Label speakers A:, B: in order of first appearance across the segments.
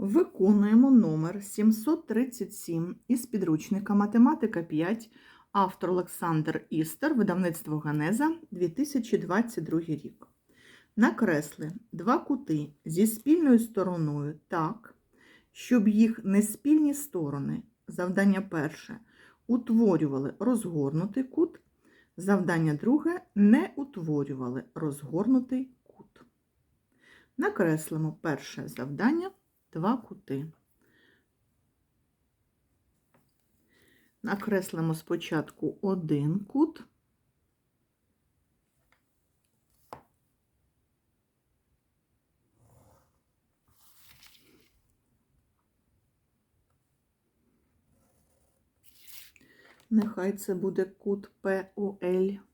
A: Виконуємо номер 737 із підручника Математика 5, автор Олександр Істер, видавництво Ганеза, 2022 рік. Накресли два кути зі спільною стороною так, щоб їх неспільні сторони, завдання перше, утворювали розгорнутий кут, завдання друге не утворювали розгорнутий кут. Накреслимо перше завдання два кути. Накреслимо спочатку один кут. Нехай це буде кут ПОЛ.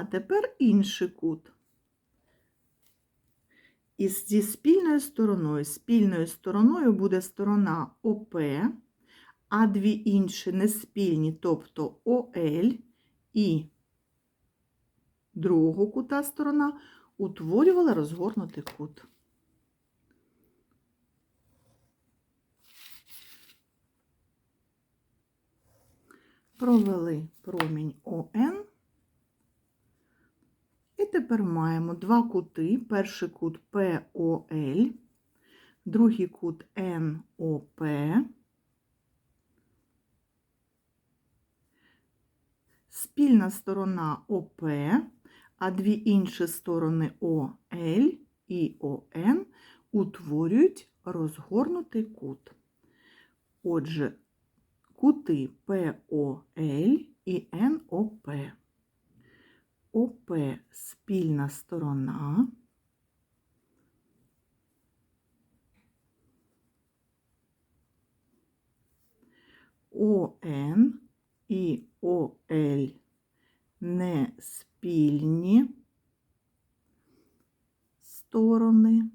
A: А тепер інший кут. І зі спільною стороною. Спільною стороною буде сторона ОП, а дві інші неспільні, тобто ОЛ і другого кута сторона утворювала розгорнутий кут. Провели промінь ОН. Тепер маємо два кути. Перший кут ПОЛ, другий кут НОП. Спільна сторона ОП, а дві інші сторони ОЛ і ОН утворюють розгорнутий кут. Отже, кути ПОЛ і НОП. ОП спільна сторона. ОН і ОЛ не спільні сторони.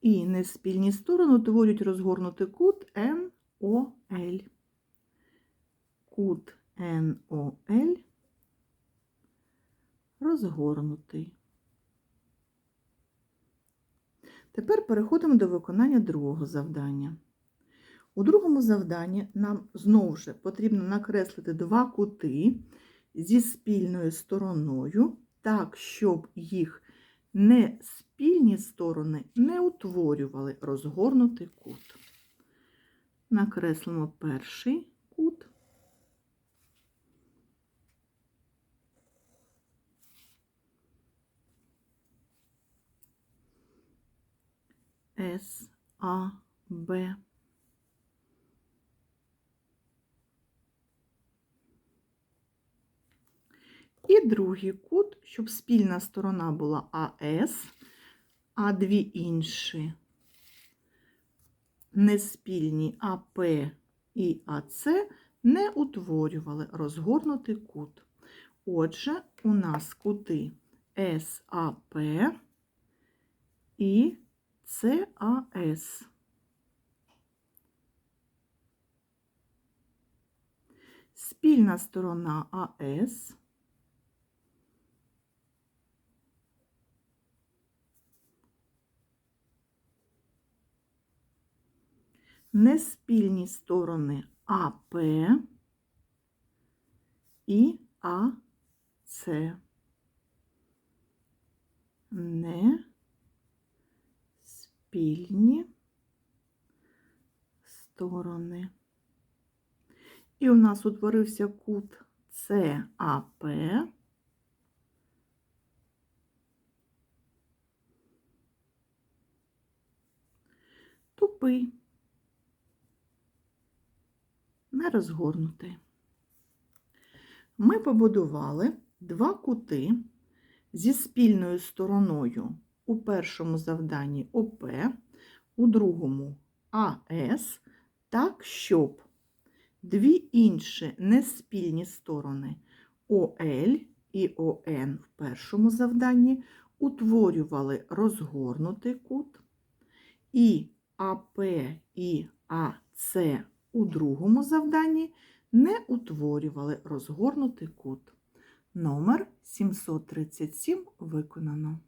A: І неспільні сторони утворюють розгорнутий кут НОЛ. Кут НОЛ розгорнутий. Тепер переходимо до виконання другого завдання. У другому завданні нам знову ж потрібно накреслити два кути зі спільною стороною, так, щоб їх не спільні сторони не утворювали розгорнутий кут. Накреслимо перший кут. С, А, Б. І другий кут, щоб спільна сторона була АС, а дві інші неспільні АП і АЦ не утворювали розгорнутий кут. Отже, у нас кути САП і ЦАС. Спільна сторона АС. Неспільні сторони АП і АЦ. Не спільні сторони. І у нас утворився кут САП. Тупий, не розгорнутий. Ми побудували два кути зі спільною стороною у першому завданні ОП, у другому АС, так, щоб дві інші неспільні сторони ОЛ і ОН в першому завданні утворювали розгорнутий кут, і АП і АС у другому завданні не утворювали розгорнутий кут. Номер 737 виконано.